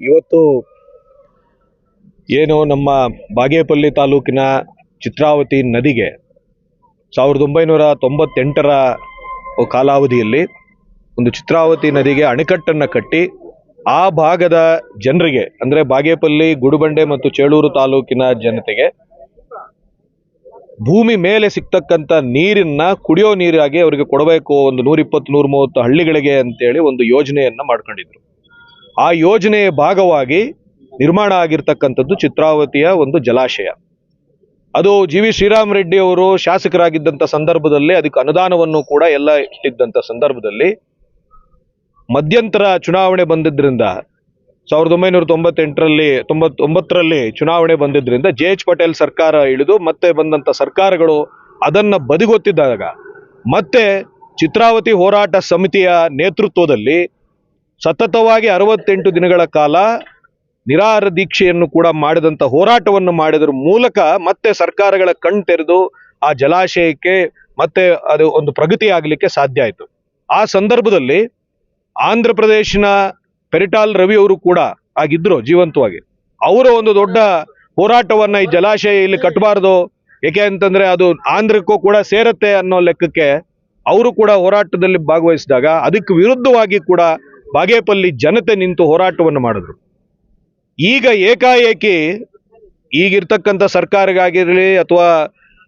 ಇವತ್ತು ಏನು ನಮ್ಮ ಬಾಗೇಪಲ್ಲಿ ತಾಲೂಕಿನ ಚಿತ್ರಾವತಿ ನದಿಗೆ ಸಾವಿರದ ಒಂಬೈನೂರ ತೊಂಬತ್ತೆಂಟರ ಕಾಲಾವಧಿಯಲ್ಲಿ ಒಂದು ಚಿತ್ರಾವತಿ ನದಿಗೆ ಅಣೆಕಟ್ಟನ್ನು ಕಟ್ಟಿ ಆ ಭಾಗದ ಜನರಿಗೆ, ಅಂದರೆ ಬಾಗೇಪಲ್ಲಿ, ಗುಡುಬಂಡೆ ಮತ್ತು ಚೇಳೂರು ತಾಲೂಕಿನ ಜನತೆಗೆ ಭೂಮಿ ಮೇಲೆ ಸಿಗ್ತಕ್ಕಂಥ ನೀರನ್ನ ಕುಡಿಯೋ ನೀರಾಗಿ ಅವರಿಗೆ ಕೊಡಬೇಕು ಒಂದು ನೂರಿಪ್ಪತ್ತು ನೂರ ಮೂವತ್ತು ಹಳ್ಳಿಗಳಿಗೆ ಅಂತೇಳಿ ಒಂದು ಯೋಜನೆಯನ್ನ ಮಾಡ್ಕೊಂಡಿದ್ರು. ಆ ಯೋಜನೆಯ ಭಾಗವಾಗಿ ನಿರ್ಮಾಣ ಆಗಿರ್ತಕ್ಕಂಥದ್ದು ಚಿತ್ರಾವತಿಯ ಒಂದು ಜಲಾಶಯ. ಅದು ಜಿ ವಿ ಶ್ರೀರಾಮ್ ರೆಡ್ಡಿ ಅವರು ಶಾಸಕರಾಗಿದ್ದಂಥ ಸಂದರ್ಭದಲ್ಲಿ ಅದಕ್ಕೆ ಅನುದಾನವನ್ನು ಕೂಡ ಎಲ್ಲ ಇಟ್ಟಿದ್ದಂಥ ಸಂದರ್ಭದಲ್ಲಿ ಮಧ್ಯಂತರ ಚುನಾವಣೆ ಬಂದಿದ್ದರಿಂದ ಸಾವಿರದ ಒಂಬೈನೂರ ತೊಂಬತ್ತೆಂಟರಲ್ಲಿ ತೊಂಬತ್ತೊಂಬತ್ತರಲ್ಲಿ ಚುನಾವಣೆ ಬಂದಿದ್ದರಿಂದ ಜೆ ಎಚ್ ಪಟೇಲ್ ಸರ್ಕಾರ ಇಳಿದು ಮತ್ತೆ ಬಂದಂಥ ಸರ್ಕಾರಗಳು ಅದನ್ನು ಬದಿಗೊತ್ತಿದ್ದಾಗ ಮತ್ತೆ ಚಿತ್ರಾವತಿ ಹೋರಾಟ ಸಮಿತಿಯ ನೇತೃತ್ವದಲ್ಲಿ ಸತತವಾಗಿ ಅರವತ್ತೆಂಟು ದಿನಗಳ ಕಾಲ ನಿರಾಹಾರ ದೀಕ್ಷೆಯನ್ನು ಕೂಡ ಮಾಡಿದಂಥ ಹೋರಾಟವನ್ನು ಮಾಡಿದ್ರ ಮೂಲಕ ಮತ್ತೆ ಸರ್ಕಾರಗಳ ಕಣ್ ತೆರೆದು ಆ ಜಲಾಶಯಕ್ಕೆ ಮತ್ತೆ ಅದು ಒಂದು ಪ್ರಗತಿ ಆಗಲಿಕ್ಕೆ ಸಾಧ್ಯ ಆಯಿತು. ಆ ಸಂದರ್ಭದಲ್ಲಿ ಆಂಧ್ರ ಪ್ರದೇಶನ ಪೆರಿಟಾಲ್ ರವಿ ಅವರು ಕೂಡ ಆಗಿದ್ರು ಜೀವಂತವಾಗಿ. ಅವರ ಒಂದು ದೊಡ್ಡ ಹೋರಾಟವನ್ನ ಈ ಜಲಾಶಯ ಇಲ್ಲಿ ಕಟ್ಟಬಾರ್ದು ಏಕೆ ಅಂತಂದ್ರೆ ಅದು ಆಂಧ್ರಕ್ಕೂ ಕೂಡ ಸೇರತ್ತೆ ಅನ್ನೋ ಲೆಕ್ಕಕ್ಕೆ ಅವರು ಕೂಡ ಹೋರಾಟದಲ್ಲಿ ಭಾಗವಹಿಸಿದಾಗ ಅದಕ್ಕೆ ವಿರುದ್ಧವಾಗಿ ಕೂಡ ಬಾಗೇಪಲ್ಲಿ ಜನತೆ ನಿಂತು ಹೋರಾಟವನ್ನು ಮಾಡಿದ್ರು. ಈಗ ಏಕಾಏಕಿ ಈಗಿರ್ತಕ್ಕಂಥ ಸರ್ಕಾರಗಾಗಿರಲಿ ಅಥವಾ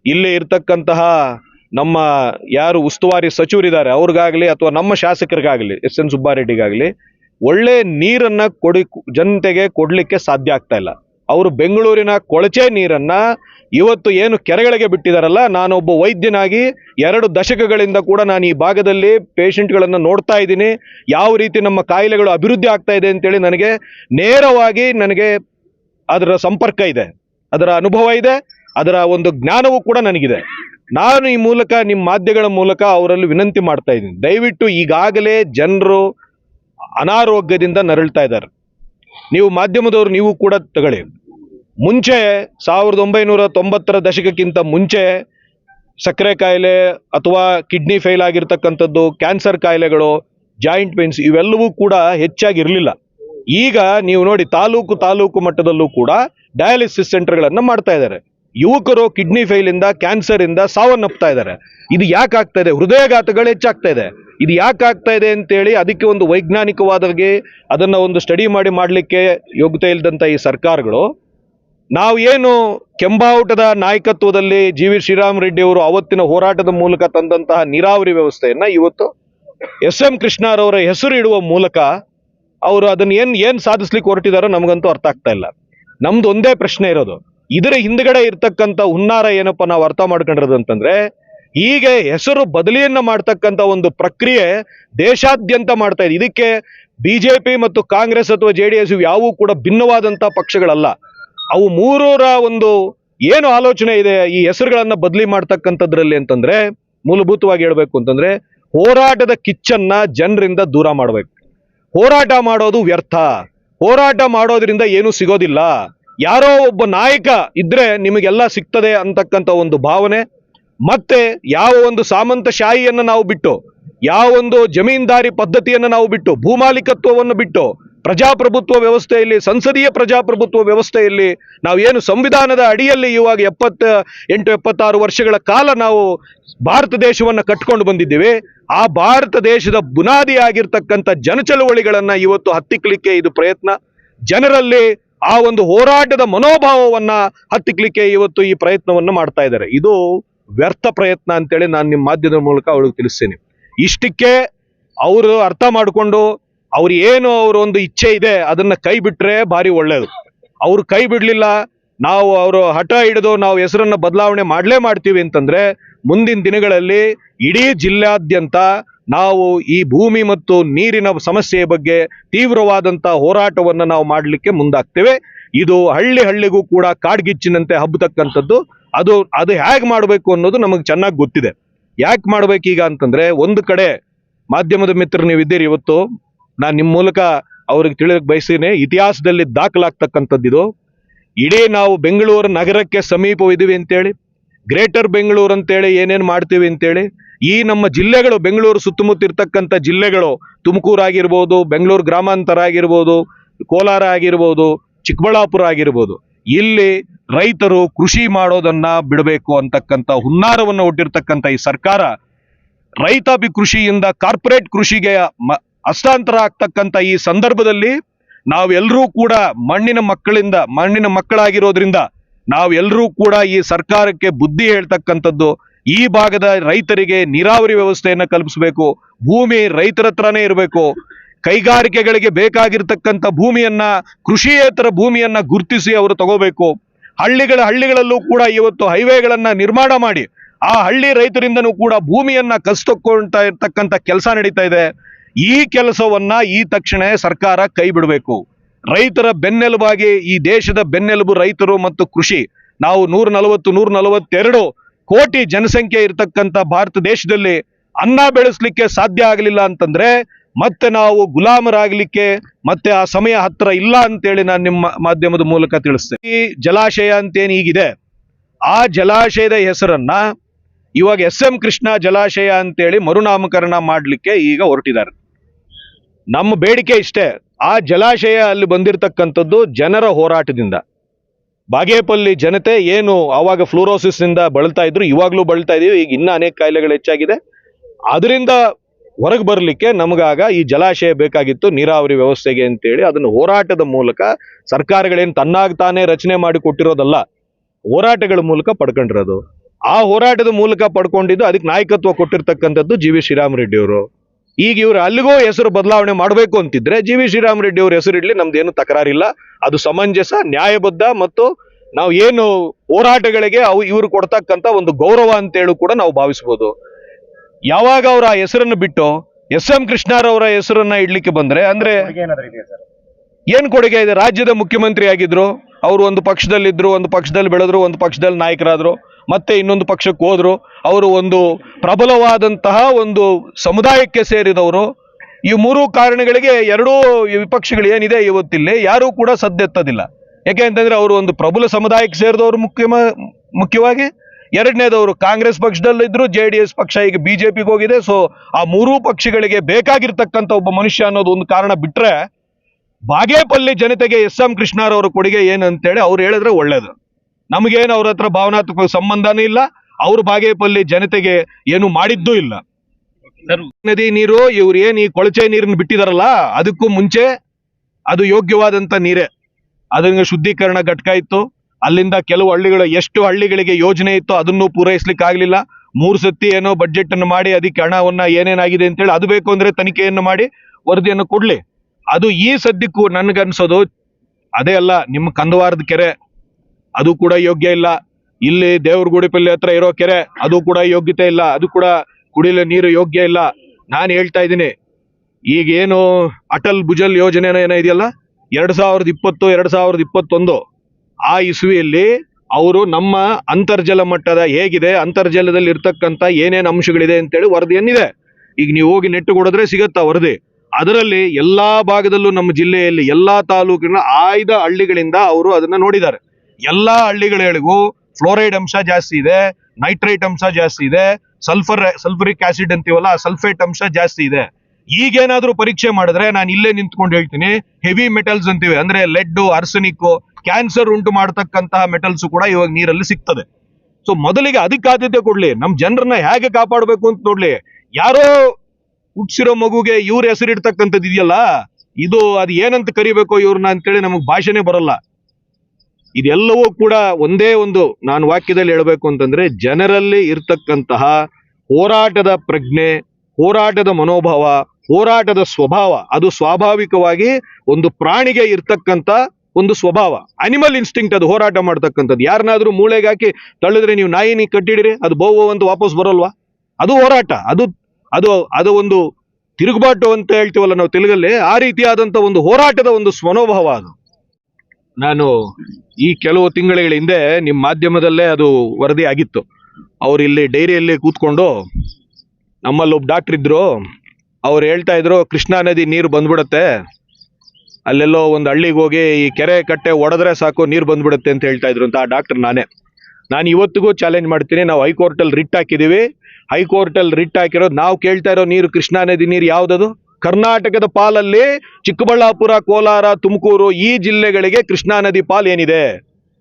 ಇಲ್ಲಿ ಇರ್ತಕ್ಕಂತಹ ನಮ್ಮ ಯಾರು ಉಸ್ತುವಾರಿ ಸಚಿವರಿದ್ದಾರೆ ಅವ್ರಿಗಾಗಲಿ ಅಥವಾ ನಮ್ಮ ಶಾಸಕರಿಗಾಗಲಿ, ಎಸ್ ಎನ್ ಸುಬ್ಬಾರೆಡ್ಡಿಗಾಗಲಿ, ಒಳ್ಳೆ ನೀರನ್ನ ಕೊಡಿ ಜನತೆಗೆ ಕೊಡ್ಲಿಕ್ಕೆ ಸಾಧ್ಯ ಆಗ್ತಾ ಇಲ್ಲ. ಅವರು ಬೆಂಗಳೂರಿನ ಕೊಳಚೆ ನೀರನ್ನ ಇವತ್ತು ಏನು ಕೆರೆಗಳಿಗೆ ಬಿಟ್ಟಿದಾರಲ್ಲ ನಾನೊಬ್ಬ ವೈದ್ಯನಾಗಿ ಎರಡು ದಶಕಗಳಿಂದ ಕೂಡ ನಾನು ಈ ಭಾಗದಲ್ಲಿ ಪೇಷಂಟ್ಗಳನ್ನು ನೋಡ್ತಾ ಇದ್ದೀನಿ. ಯಾವ ರೀತಿ ನಮ್ಮ ಕಾಯಿಲೆಗಳು ಅಭಿವೃದ್ಧಿ ಆಗ್ತಾ ಇದೆ ಅಂತೇಳಿ ನನಗೆ ನೇರವಾಗಿ ನನಗೆ ಅದರ ಸಂಪರ್ಕ ಇದೆ. ಅದರ ಅನುಭವ ಇದೆ. ಅದರ ಒಂದು ಜ್ಞಾನವೂ ಕೂಡ ನನಗಿದೆ. ನಾನು ಈ ಮೂಲಕ, ನಿಮ್ಮ ಮಾಧ್ಯಮಗಳ ಮೂಲಕ ಅವರಲ್ಲಿ ವಿನಂತಿ ಮಾಡ್ತಾ ಇದ್ದೀನಿ. ದಯವಿಟ್ಟು ಈಗಾಗಲೇ ಜನರು ಅನಾರೋಗ್ಯದಿಂದ ನರಳ್ತಾ ಇದ್ದಾರೆ. ನೀವು ಮಾಧ್ಯಮದವರು, ನೀವು ಕೂಡ ತಗೊಳ್ಳಿ. ಮುಂಚೆ ಸಾವಿರದ ಒಂಬೈನೂರ ತೊಂಬತ್ತರ ದಶಕಕ್ಕಿಂತ ಮುಂಚೆ ಸಕ್ಕರೆ ಕಾಯಿಲೆ ಅಥವಾ ಕಿಡ್ನಿ ಫೇಲ್ ಆಗಿರ್ತಕ್ಕಂಥದ್ದು, ಕ್ಯಾನ್ಸರ್ ಕಾಯಿಲೆಗಳು, ಜಾಯಿಂಟ್ ಪೇನ್ಸ್ ಇವೆಲ್ಲವೂ ಕೂಡ ಹೆಚ್ಚಾಗಿರಲಿಲ್ಲ. ಈಗ ನೀವು ನೋಡಿ ತಾಲೂಕು ತಾಲೂಕು ಮಟ್ಟದಲ್ಲೂ ಕೂಡ ಡಯಾಲಿಸಿಸ್ ಸೆಂಟರ್ಗಳನ್ನು ಮಾಡ್ತಾ ಇದ್ದಾರೆ. ಯುವಕರು ಕಿಡ್ನಿ ಫೇಲಿಂದ ಕ್ಯಾನ್ಸರ್ ಇಂದ ಸಾವನ್ನಪ್ತಾ ಇದ್ದಾರೆ. ಇದು ಯಾಕೆ ಆಗ್ತಾ ಇದೆ? ಹೃದಯಘಾತಗಳು ಹೆಚ್ಚಾಗ್ತಾ ಇದೆ. ಇದು ಯಾಕೆ ಆಗ್ತಾ ಇದೆ ಅಂತೇಳಿ ಅದಕ್ಕೆ ಒಂದು ವೈಜ್ಞಾನಿಕವಾದಾಗಿ ಅದನ್ನ ಒಂದು ಸ್ಟಡಿ ಮಾಡಿ ಮಾಡಲಿಕ್ಕೆ ಯೋಗ್ಯತೆ ಇಲ್ಲದಂತ ಈ ಸರ್ಕಾರಗಳು ನಾವು ಏನು ಕೆಂಬಾವುಟದ ನಾಯಕತ್ವದಲ್ಲಿ ಜಿ ವಿ ಶ್ರೀರಾಮ್ ರೆಡ್ಡಿ ಅವರು ಅವತ್ತಿನ ಹೋರಾಟದ ಮೂಲಕ ತಂದಂತಹ ನೀರಾವರಿ ವ್ಯವಸ್ಥೆಯನ್ನು ಇವತ್ತು ಎಸ್ ಎಂ ಕೃಷ್ಣರವರ ಹೆಸರು ಇಡುವ ಮೂಲಕ ಅವರು ಅದನ್ನ ಏನು ಏನು ಸಾಧಿಸ್ಲಿಕ್ಕೆ ಹೊರಟಿದಾರೋ ನಮಗಂತೂ ಅರ್ಥ ಆಗ್ತಾ ಇಲ್ಲ. ನಮ್ದು ಒಂದೇ ಪ್ರಶ್ನೆ ಇರೋದು. ಇದರ ಹಿಂದ್ಗಡೆ ಇರ್ತಕ್ಕಂಥ ಹುನ್ನಾರ ಏನಪ್ಪ ನಾವು ಅರ್ಥ ಮಾಡ್ಕೊಂಡಿರೋದು ಅಂತಂದ್ರೆ, ಹೀಗೆ ಹೆಸರು ಬದಲಿಯನ್ನ ಮಾಡ್ತಕ್ಕಂಥ ಒಂದು ಪ್ರಕ್ರಿಯೆ ದೇಶಾದ್ಯಂತ ಮಾಡ್ತಾ ಇದೆ. ಇದಕ್ಕೆ ಬಿಜೆಪಿ ಮತ್ತು ಕಾಂಗ್ರೆಸ್ ಅಥವಾ ಜೆ ಡಿ ಎಸ್ ಯಾವೂ ಕೂಡ ಭಿನ್ನವಾದಂಥ ಪಕ್ಷಗಳಲ್ಲ. ಅವು ಮೂರರ ಒಂದು ಏನು ಆಲೋಚನೆ ಇದೆ ಈ ಹೆಸರುಗಳನ್ನು ಬದಲಿ ಮಾಡ್ತಕ್ಕಂಥದ್ರಲ್ಲಿ ಅಂತಂದ್ರೆ ಮೂಲಭೂತವಾಗಿ ಹೇಳ್ಬೇಕು ಅಂತಂದ್ರೆ ಹೋರಾಟದ ಕಿಚ್ಚನ್ನ ಜನರಿಂದ ದೂರ ಮಾಡಬೇಕು. ಹೋರಾಟ ಮಾಡೋದು ವ್ಯರ್ಥ. ಹೋರಾಟ ಮಾಡೋದ್ರಿಂದ ಏನು ಸಿಗೋದಿಲ್ಲ. ಯಾರೋ ಒಬ್ಬ ನಾಯಕ ಇದ್ರೆ ನಿಮಗೆಲ್ಲ ಸಿಗ್ತದೆ ಅಂತಕ್ಕಂಥ ಒಂದು ಭಾವನೆ. ಮತ್ತೆ ಯಾವ ಒಂದು ಸಾಮಂತ ಶಾಹಿಯನ್ನು ನಾವು ಬಿಟ್ಟು, ಯಾವ ಒಂದು ಜಮೀನ್ದಾರಿ ಪದ್ಧತಿಯನ್ನು ನಾವು ಬಿಟ್ಟು, ಭೂಮಾಲಿಕತ್ವವನ್ನು ಬಿಟ್ಟು ಪ್ರಜಾಪ್ರಭುತ್ವ ವ್ಯವಸ್ಥೆಯಲ್ಲಿ, ಸಂಸದೀಯ ಪ್ರಜಾಪ್ರಭುತ್ವ ವ್ಯವಸ್ಥೆಯಲ್ಲಿ ನಾವು ಏನು ಸಂವಿಧಾನದ ಅಡಿಯಲ್ಲಿ ಇವಾಗ ಎಪ್ಪತ್ತ, ಎಂಟು ಎಪ್ಪತ್ತಾರು ವರ್ಷಗಳ ಕಾಲ ನಾವು ಭಾರತ ದೇಶವನ್ನು ಕಟ್ಕೊಂಡು ಬಂದಿದ್ದೇವೆ. ಆ ಭಾರತ ದೇಶದ ಬುನಾದಿ ಆಗಿರ್ತಕ್ಕಂಥ ಜನಚಳವಳಿಗಳನ್ನ ಇವತ್ತು ಹತ್ತಿಕ್ಕಲಿಕ್ಕೆ ಇದು ಪ್ರಯತ್ನ. ಜನರಲ್ಲಿ ಆ ಒಂದು ಹೋರಾಟದ ಮನೋಭಾವವನ್ನು ಹತ್ತಿಕ್ಕಲಿಕ್ಕೆ ಇವತ್ತು ಈ ಪ್ರಯತ್ನವನ್ನು ಮಾಡ್ತಾ ಇದ್ದಾರೆ. ಇದು ವ್ಯರ್ಥ ಪ್ರಯತ್ನ ಅಂತೇಳಿ ನಾನು ನಿಮ್ಮ ಮಾಧ್ಯಮದ ಮೂಲಕ ಅವಳಿಗೆ ತಿಳಿಸ್ತೇನೆ. ಇಷ್ಟಕ್ಕೆ ಅವರು ಅರ್ಥ ಮಾಡಿಕೊಂಡು ಅವ್ರು ಏನು ಅವ್ರ ಒಂದು ಇಚ್ಛೆ ಇದೆ, ಅದನ್ನ ಕೈ ಬಿಟ್ರೆ ಭಾರಿ ಒಳ್ಳೇದು. ಅವ್ರು ಕೈ ಬಿಡ್ಲಿಲ್ಲ, ನಾವು ಅವರು ಹಠ ಹಿಡಿದು ನಾವು ಹೆಸರನ್ನ ಬದಲಾವಣೆ ಮಾಡಲೇ ಮಾಡ್ತೀವಿ ಅಂತಂದ್ರೆ, ಮುಂದಿನ ದಿನಗಳಲ್ಲಿ ಇಡೀ ಜಿಲ್ಲಾದ್ಯಂತ ನಾವು ಈ ಭೂಮಿ ಮತ್ತು ನೀರಿನ ಸಮಸ್ಯೆಯ ಬಗ್ಗೆ ತೀವ್ರವಾದಂತ ಹೋರಾಟವನ್ನು ನಾವು ಮಾಡಲಿಕ್ಕೆ ಮುಂದಾಗ್ತೇವೆ. ಇದು ಹಳ್ಳಿ ಹಳ್ಳಿಗೂ ಕೂಡ ಕಾಡ್ಗಿಚ್ಚಿನಂತೆ ಹಬ್ಬತಕ್ಕಂಥದ್ದು. ಅದು ಅದು ಹೇಗೆ ಮಾಡಬೇಕು ಅನ್ನೋದು ನಮಗೆ ಚೆನ್ನಾಗಿ ಗೊತ್ತಿದೆ. ಯಾಕೆ ಮಾಡ್ಬೇಕೀಗ ಅಂತಂದ್ರೆ, ಒಂದು ಕಡೆ ಮಾಧ್ಯಮದ ಮಿತ್ರರು ನೀವು ಇದ್ದೀರಿ ಇವತ್ತು ನಾನು ನಿಮ್ಮ ಮೂಲಕ ಅವ್ರಿಗೆ ತಿಳಿಯಕ್ ಬಯಸ್ತೀನಿ. ಇತಿಹಾಸದಲ್ಲಿ ದಾಖಲಾಗ್ತಕ್ಕಂಥದ್ದು ಇದು. ಇಡೀ ನಾವು ಬೆಂಗಳೂರು ನಗರಕ್ಕೆ ಸಮೀಪವಿದ್ದೀವಿ ಅಂತೇಳಿ, ಗ್ರೇಟರ್ ಬೆಂಗಳೂರು ಅಂತೇಳಿ ಏನೇನು ಮಾಡ್ತೀವಿ ಅಂತೇಳಿ, ಈ ನಮ್ಮ ಜಿಲ್ಲೆಗಳು, ಬೆಂಗಳೂರು ಸುತ್ತಮುತ್ತ ಇರ್ತಕ್ಕಂಥ ಜಿಲ್ಲೆಗಳು, ತುಮಕೂರು ಆಗಿರ್ಬೋದು, ಬೆಂಗಳೂರು ಗ್ರಾಮಾಂತರ ಆಗಿರ್ಬೋದು, ಕೋಲಾರ ಆಗಿರ್ಬೋದು, ಚಿಕ್ಕಬಳ್ಳಾಪುರ ಆಗಿರ್ಬೋದು, ಇಲ್ಲಿ ರೈತರು ಕೃಷಿ ಮಾಡೋದನ್ನ ಬಿಡಬೇಕು ಅಂತಕ್ಕಂಥ ಹುನ್ನಾರವನ್ನು ಹುಟ್ಟಿರ್ತಕ್ಕಂಥ ಈ ಸರ್ಕಾರ ರೈತಾಪಿ ಕೃಷಿಯಿಂದ ಕಾರ್ಪೊರೇಟ್ ಕೃಷಿಗೆ ಹಸ್ತಾಂತರ ಆಗ್ತಕ್ಕಂಥ ಈ ಸಂದರ್ಭದಲ್ಲಿ ನಾವೆಲ್ಲರೂ ಕೂಡ ಮಣ್ಣಿನ ಮಕ್ಕಳಿಂದ, ಮಣ್ಣಿನ ಮಕ್ಕಳಾಗಿರೋದ್ರಿಂದ ನಾವೆಲ್ಲರೂ ಕೂಡ ಈ ಸರ್ಕಾರಕ್ಕೆ ಬುದ್ಧಿ ಹೇಳ್ತಕ್ಕಂಥದ್ದು ಈ ಭಾಗದ ರೈತರಿಗೆ ನೀರಾವರಿ ವ್ಯವಸ್ಥೆಯನ್ನು ಕಲ್ಪಿಸಬೇಕು, ಭೂಮಿ ರೈತರ ಹತ್ರನೇ ಇರಬೇಕು. ಕೈಗಾರಿಕೆಗಳಿಗೆ ಬೇಕಾಗಿರ್ತಕ್ಕಂಥ ಭೂಮಿಯನ್ನ, ಕೃಷಿಯೇತರ ಭೂಮಿಯನ್ನ ಗುರುತಿಸಿ ಅವರು ತಗೋಬೇಕು. ಹಳ್ಳಿಗಳ ಹಳ್ಳಿಗಳಲ್ಲೂ ಕೂಡ ಇವತ್ತು ಹೈವೇಗಳನ್ನ ನಿರ್ಮಾಣ ಮಾಡಿ, ಆ ಹಳ್ಳಿ ರೈತರಿಂದನೂ ಕೂಡ ಭೂಮಿಯನ್ನ ಕಸ್ತೊಕ್ಕೊಳ್ತಾ ಇರ್ತಕ್ಕಂಥ ಕೆಲಸ ನಡೀತಾ ಇದೆ. ಈ ಕೆಲಸವನ್ನ ಈ ತಕ್ಷಣ ಸರ್ಕಾರ ಕೈ ಬಿಡಬೇಕು. ರೈತರ ಬೆನ್ನೆಲುಬಾಗಿ ಈ ದೇಶದ ಬೆನ್ನೆಲುಬು ರೈತರು ಮತ್ತು ಕೃಷಿ. ನಾವು ನೂರ ನಲವತ್ತು, ನೂರ ನಲವತ್ತೆರಡು ಕೋಟಿ ಜನಸಂಖ್ಯೆ ಇರತಕ್ಕಂಥ ಭಾರತ ದೇಶದಲ್ಲಿ ಅನ್ನ ಬೆಳೆಸಲಿಕ್ಕೆ ಸಾಧ್ಯ ಆಗಲಿಲ್ಲ ಅಂತಂದ್ರೆ ಮತ್ತೆ ನಾವು ಗುಲಾಮರಾಗಲಿಕ್ಕೆ ಮತ್ತೆ ಆ ಸಮಯ ಹತ್ರ ಇಲ್ಲ ಅಂತೇಳಿ ನಾನು ನಿಮ್ಮ ಮಾಧ್ಯಮದ ಮೂಲಕ ತಿಳಿಸ್ತೇನೆ. ಈ ಜಲಾಶಯ ಅಂತೇನು ಈಗಿದೆ ಆ ಜಲಾಶಯದ ಹೆಸರನ್ನ ಇವಾಗ ಎಸ್ ಎಂ ಕೃಷ್ಣ ಜಲಾಶಯ ಅಂತೇಳಿ ಮರುನಾಮಕರಣ ಮಾಡಲಿಕ್ಕೆ ಈಗ ಹೊರಟಿದ್ದಾರೆ. ನಮ್ಮ ಬೇಡಿಕೆ ಇಷ್ಟೇ. ಆ ಜಲಾಶಯ ಅಲ್ಲಿ ಬಂದಿರತಕ್ಕಂಥದ್ದು ಜನರ ಹೋರಾಟದಿಂದ. ಬಾಗೇಪಲ್ಲಿ ಜನತೆ ಏನು ಆವಾಗ ಫ್ಲೋರೋಸಿಸ್ನಿಂದ ಬಳಲ್ತಾ ಇದ್ರು, ಇವಾಗ್ಲೂ ಬಳಲ್ತಾ ಇದೀವಿ, ಈಗ ಇನ್ನೂ ಅನೇಕ ಕಾಯಿಲೆಗಳು ಹೆಚ್ಚಾಗಿದೆ. ಅದರಿಂದ ಹೊರಗೆ ಬರಲಿಕ್ಕೆ ನಮಗಾಗ ಈ ಜಲಾಶಯ ಬೇಕಾಗಿತ್ತು, ನೀರಾವರಿ ವ್ಯವಸ್ಥೆಗೆ ಅಂತೇಳಿ ಅದನ್ನು ಹೋರಾಟದ ಮೂಲಕ ಸರ್ಕಾರಗಳೇನು ತನ್ನಾಗ ತಾನೇ ರಚನೆ ಮಾಡಿ ಕೊಟ್ಟಿರೋದಲ್ಲ, ಹೋರಾಟಗಳ ಮೂಲಕ ಪಡ್ಕೊಂಡಿರೋದು. ಆ ಹೋರಾಟದ ಮೂಲಕ ಪಡ್ಕೊಂಡಿದ್ದು ಅದಕ್ಕೆ ನಾಯಕತ್ವ ಕೊಟ್ಟಿರ್ತಕ್ಕಂಥದ್ದು ಜಿ ವಿ ಶ್ರೀರಾಮ್ ಅವರು. ಈಗ ಇವರು ಅಲ್ಲಿಗೂ ಹೆಸರು ಬದಲಾವಣೆ ಮಾಡಬೇಕು ಅಂತಿದ್ರೆ ಜಿ ವಿ ಶ್ರೀರಾಮರೆಡ್ಡಿ ಅವ್ರ ಹೆಸರು ಇಡ್ಲಿ ನಮ್ದೇನು ತಕರಾರಿಲ್ಲ. ಅದು ಸಮಂಜಸ ನ್ಯಾಯಬದ್ಧ ಮತ್ತು ನಾವು ಏನು ಹೋರಾಟಗಳಿಗೆ ಅವು ಇವರು ಕೊಡ್ತಕ್ಕಂಥ ಒಂದು ಗೌರವ ಅಂತೇಳಿ ಕೂಡ ನಾವು ಭಾವಿಸ್ಬೋದು. ಯಾವಾಗ ಅವರ ಆ ಹೆಸರನ್ನು ಬಿಟ್ಟು ಎಸ್ ಎಂ ಕೃಷ್ಣರವರ ಹೆಸರನ್ನ ಇಡ್ಲಿಕ್ಕೆ ಬಂದ್ರೆ ಅಂದ್ರೆ ಏನ್ ಕೊಡುಗೆ ಇದೆ? ರಾಜ್ಯದ ಮುಖ್ಯಮಂತ್ರಿ ಆಗಿದ್ರು ಅವರು ಒಂದು ಪಕ್ಷದಲ್ಲಿದ್ರು ಒಂದು ಪಕ್ಷದಲ್ಲಿ ಬೆಳೆದ್ರು ಒಂದು ಪಕ್ಷದಲ್ಲಿ ನಾಯಕರಾದ್ರು. ಮತ್ತೆ ಇನ್ನೊಂದು ಪಕ್ಷಕ್ಕೆ ಹೋದ್ರು ಅವರು ಒಂದು ಪ್ರಬಲವಾದಂತಹ ಒಂದು ಸಮುದಾಯಕ್ಕೆ ಸೇರಿದವರು. ಈ ಮೂರು ಕಾರಣಗಳಿಗೆ ಎರಡೂ ವಿಪಕ್ಷಗಳು ಏನಿದೆ ಇವತ್ತಿಲ್ಲಿ ಯಾರೂ ಕೂಡ ಸದ್ದೆತ್ತದಿಲ್ಲ. ಯಾಕೆ ಅಂತಂದ್ರೆ ಅವರು ಒಂದು ಪ್ರಬಲ ಸಮುದಾಯಕ್ಕೆ ಸೇರಿದವರು ಮುಖ್ಯ ಮುಖ್ಯವಾಗಿ. ಎರಡನೇದವರು ಕಾಂಗ್ರೆಸ್ ಪಕ್ಷದಲ್ಲಿದ್ದರು ಜೆ ಡಿ ಎಸ್ ಪಕ್ಷ ಈಗ ಬಿಜೆಪಿಗೆ ಹೋಗಿದೆ. ಸೊ ಆ ಮೂರೂ ಪಕ್ಷಗಳಿಗೆ ಬೇಕಾಗಿರ್ತಕ್ಕಂಥ ಒಬ್ಬ ಮನುಷ್ಯ ಅನ್ನೋದು ಒಂದು ಕಾರಣ ಬಿಟ್ರೆ, ಬಾಗೇಪಲ್ಲಿ ಜನತೆಗೆ ಎಸ್ ಎಂ ಕೃಷ್ಣರವರ ಕೊಡುಗೆ ಏನಂತೇಳಿ ಅವ್ರು ಹೇಳಿದ್ರೆ ಒಳ್ಳೇದು. ನಮಗೇನು ಅವ್ರ ಹತ್ರ ಭಾವನಾತ್ಮಕ ಸಂಬಂಧನೂ ಇಲ್ಲ ಅವ್ರ ಬಾಗೇಪಲ್ಲಿ ಜನತೆಗೆ ಏನು ಮಾಡಿದ್ದೂ ಇಲ್ಲ. ನದಿ ನೀರು ಇವ್ರು ಏನ್ ಈ ಕೊಳಚೆ ನೀರನ್ನು ಬಿಟ್ಟಿದಾರಲ್ಲ ಅದಕ್ಕೂ ಮುಂಚೆ ಅದು ಯೋಗ್ಯವಾದಂತ ನೀರೇ. ಅದನ್ನ ಶುದ್ಧೀಕರಣ ಘಟಕ ಇತ್ತು. ಅಲ್ಲಿಂದ ಕೆಲವು ಹಳ್ಳಿಗಳು ಎಷ್ಟು ಹಳ್ಳಿಗಳಿಗೆ ಯೋಜನೆ ಇತ್ತು ಅದನ್ನು ಪೂರೈಸ್ಲಿಕ್ಕೆ ಆಗ್ಲಿಲ್ಲ ಮೂರು ಸತಿ ಏನೋ ಬಡ್ಜೆಟ್ ಅನ್ನು ಮಾಡಿ ಅದಕ್ಕೆ ಹಣವನ್ನ ಏನೇನಾಗಿದೆ ಅಂತೇಳಿ ಅದು ಬೇಕು ಅಂದ್ರೆ ತನಿಖೆಯನ್ನು ಮಾಡಿ ವರದಿಯನ್ನು ಕೊಡ್ಲಿ. ಅದು ಈ ಸದ್ಯಕ್ಕೂ ನನ್ಗನ್ಸೋದು ಅದೇ ಅಲ್ಲ ನಿಮ್ಮ ಕಂದವಾರದ ಕೆರೆ ಅದು ಕೂಡ ಯೋಗ್ಯ ಇಲ್ಲ. ಇಲ್ಲಿ ದೇವ್ರ ಗುಡಿಪಲ್ಲಿ ಹತ್ರ ಇರೋ ಕೆರೆ, ಅದು ಕೂಡ ಯೋಗ್ಯತೆ ಇಲ್ಲ. ಅದು ಕೂಡ ಕುಡಿಯಲು ನೀರು ಯೋಗ್ಯ ಇಲ್ಲ. ನಾನು ಹೇಳ್ತಾ ಇದ್ದೀನಿ ಈಗ ಏನು ಅಟಲ್ ಭುಜಲ್ ಯೋಜನೆ ಏನಿದೆಯಲ್ಲ ಎರಡ್ ಸಾವಿರದ ಇಪ್ಪತ್ತು, ಎರಡ್ ಸಾವಿರದ ಇಪ್ಪತ್ತೊಂದು, ಆ ಇಸುವಿಯಲ್ಲಿ ಅವರು ನಮ್ಮ ಅಂತರ್ಜಲ ಮಟ್ಟದ ಹೇಗಿದೆ, ಅಂತರ್ಜಲದಲ್ಲಿ ಇರ್ತಕ್ಕಂಥ ಏನೇನು ಅಂಶಗಳಿದೆ ಅಂತೇಳಿ ಏನಿದೆ ಈಗ ನೀವು ಹೋಗಿ ನೆಟ್ಟು ಕೊಡಿದ್ರೆ ಸಿಗತ್ತಾ ವರದಿ? ಅದರಲ್ಲಿ ಎಲ್ಲಾ ಭಾಗದಲ್ಲೂ ನಮ್ಮ ಜಿಲ್ಲೆಯಲ್ಲಿ ಎಲ್ಲಾ ತಾಲೂಕಿನ ಆಯ್ದ ಹಳ್ಳಿಗಳಿಂದ ಅವರು ಅದನ್ನ ನೋಡಿದ್ದಾರೆ. ಎಲ್ಲಾ ಹಳ್ಳಿಗಳಿಗೂ ಫ್ಲೋರೈಡ್ ಅಂಶ ಜಾಸ್ತಿ ಇದೆ ನೈಟ್ರೈಟ್ ಅಂಶ ಜಾಸ್ತಿ ಇದೆ ಸಲ್ಫರ್ ಸಲ್ಫರಿಕ್ ಆಸಿಡ್ ಅಂತೀವಲ್ಲ ಸಲ್ಫೇಟ್ ಅಂಶ ಜಾಸ್ತಿ ಇದೆ. ಈಗೇನಾದ್ರೂ ಪರೀಕ್ಷೆ ಮಾಡಿದ್ರೆ ನಾನು ಇಲ್ಲೇ ನಿಂತ್ಕೊಂಡು ಹೇಳ್ತೀನಿ ಹೆವಿ ಮೆಟಲ್ಸ್ ಅಂತೀವಿ, ಅಂದ್ರೆ ಲೆಡ್ ಅರ್ಸನಿಕ್ ಕ್ಯಾನ್ಸರ್ ಉಂಟು ಮಾಡತಕ್ಕಂತಹ ಮೆಟಲ್ಸ್ ಕೂಡ ಇವಾಗ ನೀರಲ್ಲಿ ಸಿಗ್ತದೆ. ಸೊ ಮೊದಲಿಗೆ ಅದಕ್ಕೆ ಆದ್ಯತೆ ಕೊಡ್ಲಿ, ನಮ್ ಜನರನ್ನ ಹೇಗೆ ಕಾಪಾಡಬೇಕು ಅಂತ ನೋಡ್ಲಿ. ಯಾರೋ ಹುಟ್ಸಿರೋ ಮಗುಗೆ ಇವ್ರ ಹೆಸರಿಡ್ತಕ್ಕಂಥದ್ದು ಇದೆಯಲ್ಲ, ಇದು ಅದು ಏನಂತ ಕರಿಬೇಕು ಇವ್ರನ್ನ ಅಂತೇಳಿ ನಮಗ್ ಭಾಷೆನೇ ಬರಲ್ಲ. ಇದೆಲ್ಲವೂ ಕೂಡ ಒಂದೇ ಒಂದು ನಾನು ವಾಕ್ಯದಲ್ಲಿ ಹೇಳಬೇಕು ಅಂತಂದ್ರೆ ಜನರಲ್ಲಿ ಇರ್ತಕ್ಕಂತಹ ಹೋರಾಟದ ಪ್ರಜ್ಞೆ, ಹೋರಾಟದ ಮನೋಭಾವ, ಹೋರಾಟದ ಸ್ವಭಾವ, ಅದು ಸ್ವಾಭಾವಿಕವಾಗಿ ಒಂದು ಪ್ರಾಣಿಗೆ ಇರ್ತಕ್ಕಂತ ಒಂದು ಸ್ವಭಾವ. ಅನಿಮಲ್ ಇನ್ಸ್ಟಿಂಕ್ಟ್ ಅದು ಹೋರಾಟ ಮಾಡ್ತಕ್ಕಂಥದ್ದು. ಯಾರನ್ನಾದ್ರೂ ಮೂಳೆಗೆ ಹಾಕಿ ತಳ್ಳಿದ್ರೆ ನೀವು ನಾಯಿನಿ ಕಟ್ಟಿಡಿರಿ, ಅದು ಬೋವು ಅಂತ ವಾಪಸ್ ಬರೋಲ್ವಾ? ಅದು ಹೋರಾಟ. ಅದು ಅದು ಅದು ಒಂದು ತಿರುಗುಬಾಟು ಅಂತ ಹೇಳ್ತೀವಲ್ಲ ನಾವು ತೆಲುಗಲ್ಲಿ, ಆ ರೀತಿಯಾದಂಥ ಒಂದು ಹೋರಾಟದ ಒಂದು ಸ್ವನೋಭಾವ ಅದು. ನಾನು ಈ ಕೆಲವು ತಿಂಗಳ ಹಿಂದೆ ನಿಮ್ಮ ಮಾಧ್ಯಮದಲ್ಲೇ ಅದು ವರದಿ ಆಗಿತ್ತು. ಅವ್ರು ಇಲ್ಲಿ ಡೈರಿಯಲ್ಲಿ ಕೂತ್ಕೊಂಡು ನಮ್ಮಲ್ಲಿ ಒಬ್ಬ ಡಾಕ್ಟ್ರ್ ಇದ್ರು. ಅವ್ರು ಹೇಳ್ತಾ ಇದ್ರು, ಕೃಷ್ಣಾ ನದಿ ನೀರು ಬಂದ್ಬಿಡತ್ತೆ. ಅಲ್ಲೆಲ್ಲೋ ಒಂದು ಹಳ್ಳಿಗೆ ಹೋಗಿ ಈ ಕೆರೆ ಕಟ್ಟೆ ಒಡೆದ್ರೆ ಸಾಕು, ನೀರು ಬಂದ್ಬಿಡುತ್ತೆ ಅಂತ ಹೇಳ್ತಾ ಇದ್ರು ಅಂತ ಆ ಡಾಕ್ಟರ್ ನಾನೇ. ನಾನು ಇವತ್ತಿಗೂ ಚಾಲೆಂಜ್ ಮಾಡ್ತೀನಿ, ನಾವು ಹೈಕೋರ್ಟಲ್ಲಿ ರಿಟ್ ಹಾಕಿದ್ದೀವಿ ಹೈಕೋರ್ಟಲ್ಲಿ ರಿಟ್ ಹಾಕಿರೋದು ನಾವು ಕೇಳ್ತಾ ಇರೋ ನೀರು, ಕೃಷ್ಣಾ ನದಿ ನೀರು ಯಾವ್ದದು? ಕರ್ನಾಟಕದ ಪಾಲಲ್ಲಿ ಚಿಕ್ಕಬಳ್ಳಾಪುರ, ಕೋಲಾರ, ತುಮಕೂರು ಈ ಜಿಲ್ಲೆಗಳಿಗೆ ಕೃಷ್ಣಾ ನದಿ ಪಾಲ್ ಏನಿದೆ?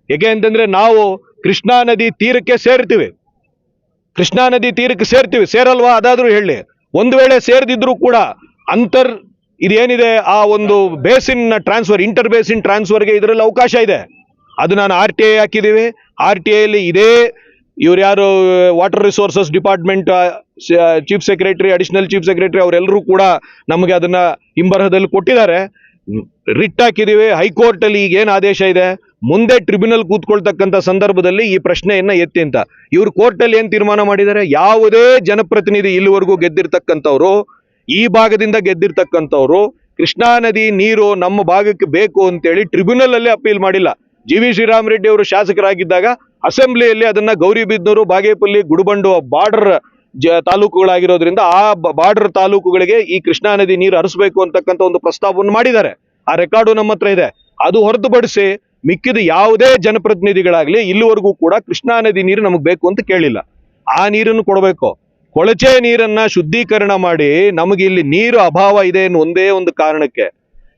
ಹೇಗೆ ಅಂತಂದ್ರೆ ನಾವು ಕೃಷ್ಣಾ ನದಿ ತೀರಕ್ಕೆ ಸೇರ್ತೀವಿ. ಕೃಷ್ಣಾ ನದಿ ತೀರಕ್ಕೆ ಸೇರ್ತೀವಿ. ಸೇರಲ್ವಾ? ಅದಾದ್ರೂ ಹೇಳಿ. ಒಂದು ವೇಳೆ ಸೇರ್ದಿದ್ರು ಕೂಡ ಅಂತರ್ ಇದೇನಿದೆ? ಆ ಒಂದು ಬೇಸಿನ್ ಟ್ರಾನ್ಸ್ಫರ್ ಇಂಟರ್ ಬೇಸಿನ್ ಟ್ರಾನ್ಸ್ಫರ್ಗೆ ಇದರಲ್ಲಿ ಅವಕಾಶ ಇದೆ. ಅದು ನಾನು ಆರ್ ಟಿ ಐ ಹಾಕಿದ್ದೀವಿ. ಆರ್ ಟಿ ಐಲಿ ಇದೇ ಇವ್ರು ಯಾರು water resources department chief secretary additional chief secretary ಅವರೆಲ್ಲರೂ ಕೂಡ ನಮಗೆ ಅದನ್ನ ಹಿಂಬರಹದಲ್ಲಿ ಕೊಟ್ಟಿದ್ದಾರೆ. ರಿಟ್ ಹಾಕಿದ್ದೀವಿ ಹೈಕೋರ್ಟ್ ಅಲ್ಲಿ ಈಗ ಏನು ಆದೇಶ ಇದೆ? ಮುಂದೆ ಟ್ರಿಬ್ಯುನಲ್ ಕೂತ್ಕೊಳ್ತಕ್ಕಂಥ ಸಂದರ್ಭದಲ್ಲಿ ಈ ಪ್ರಶ್ನೆಯನ್ನ ಎತ್ತಿ ಅಂತ. ಇವರು ಕೋರ್ಟ್ ಅಲ್ಲಿ ಏನ್ ತೀರ್ಮಾನ ಮಾಡಿದ್ದಾರೆ? ಯಾವುದೇ ಜನಪ್ರತಿನಿಧಿ ಇಲ್ಲಿವರೆಗೂ ಗೆದ್ದಿರ್ತಕ್ಕಂಥವ್ರು, ಈ ಭಾಗದಿಂದ ಗೆದ್ದಿರ್ತಕ್ಕಂಥವ್ರು, ಕೃಷ್ಣಾ ನದಿ ನೀರು ನಮ್ಮ ಭಾಗಕ್ಕೆ ಬೇಕು ಅಂತೇಳಿ ಟ್ರಿಬ್ಯುನಲ್ ಅಲ್ಲಿ ಅಪೀಲ್ ಮಾಡಿಲ್ಲ. ಜಿ ವಿ ಶ್ರೀರಾಮರೆಡ್ಡಿ ಅವರು ಶಾಸಕರಾಗಿದ್ದಾಗ ಅಸೆಂಬ್ಲಿಯಲ್ಲಿ ಅದನ್ನ ಗೌರಿಬಿದ್ನೂರು ಬಾಗೇಪಲ್ಲಿ, ಗುಡುಬಂಡು ಬಾರ್ಡರ್ ಜ ತಾಲೂಕುಗಳಾಗಿರೋದ್ರಿಂದ ಆ ಬಾರ್ಡರ್ ತಾಲೂಕುಗಳಿಗೆ ಈ ಕೃಷ್ಣಾ ನದಿ ನೀರು ಹರಿಸಬೇಕು ಅಂತಕ್ಕಂಥ ಒಂದು ಪ್ರಸ್ತಾಪವನ್ನು ಮಾಡಿದ್ದಾರೆ. ಆ ರೆಕಾರ್ಡು ನಮ್ಮ ಹತ್ರ ಇದೆ. ಅದು ಹೊರತುಪಡಿಸಿ ಮಿಕ್ಕಿದ ಯಾವುದೇ ಜನಪ್ರತಿನಿಧಿಗಳಾಗ್ಲಿ ಇಲ್ಲಿವರೆಗೂ ಕೂಡ ಕೃಷ್ಣಾ ನದಿ ನೀರು ನಮಗೆ ಬೇಕು ಅಂತ ಕೇಳಿಲ್ಲ. ಆ ನೀರನ್ನು ಕೊಡಬೇಕು. ಕೊಳಚೆ ನೀರನ್ನ ಶುದ್ಧೀಕರಣ ಮಾಡಿ ನಮಗೆ ಇಲ್ಲಿ ನೀರು ಅಭಾವ ಇದೆ ಅನ್ನೋ ಒಂದೇ ಒಂದು ಕಾರಣಕ್ಕೆ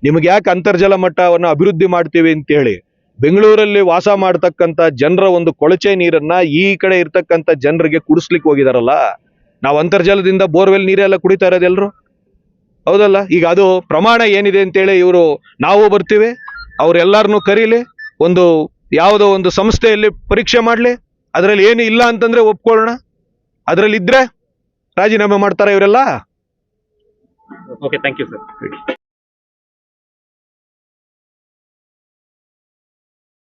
ನಿಮಗೆ ಯಾಕೆ ಅಂತರ್ಜಲ ಮಟ್ಟವನ್ನು ಅಭಿವೃದ್ಧಿ ಮಾಡ್ತೀವಿ ಅಂತೇಳಿ ಬೆಂಗಳೂರಲ್ಲಿ ವಾಸ ಮಾಡ್ತಕ್ಕಂಥ ಜನರ ಒಂದು ಕೊಳಚೆ ನೀರನ್ನ ಈ ಕಡೆ ಇರ್ತಕ್ಕಂಥ ಜನರಿಗೆ ಕುಡಿಸ್ಲಿಕ್ಕೆ ಹೋಗಿದಾರಲ್ಲ? ನಾವು ಅಂತರ್ಜಲದಿಂದ ಬೋರ್ವೆಲ್ ನೀರೆಲ್ಲ ಕುಡಿತಾ ಇರೋದೆಲ್ಲರೂ ಹೌದಲ್ಲ? ಈಗ ಅದು ಪ್ರಮಾಣ ಏನಿದೆ ಅಂತೇಳಿ ಇವರು ನಾವು ಬರ್ತೀವಿ ಅವ್ರೆಲ್ಲಾರನ್ನು ಕರೀಲಿ, ಒಂದು ಯಾವುದೋ ಒಂದು ಸಂಸ್ಥೆಯಲ್ಲಿ ಪರೀಕ್ಷೆ ಮಾಡಲಿ, ಅದರಲ್ಲಿ ಏನು ಇಲ್ಲ ಅಂತಂದ್ರೆ ಒಪ್ಕೊಳ್ಳೋಣ. ಅದರಲ್ಲಿ ಇದ್ರೆ ರಾಜೀನಾಮೆ ಮಾಡ್ತಾರೆ ಇವರೆಲ್ಲ? Okay thank you sir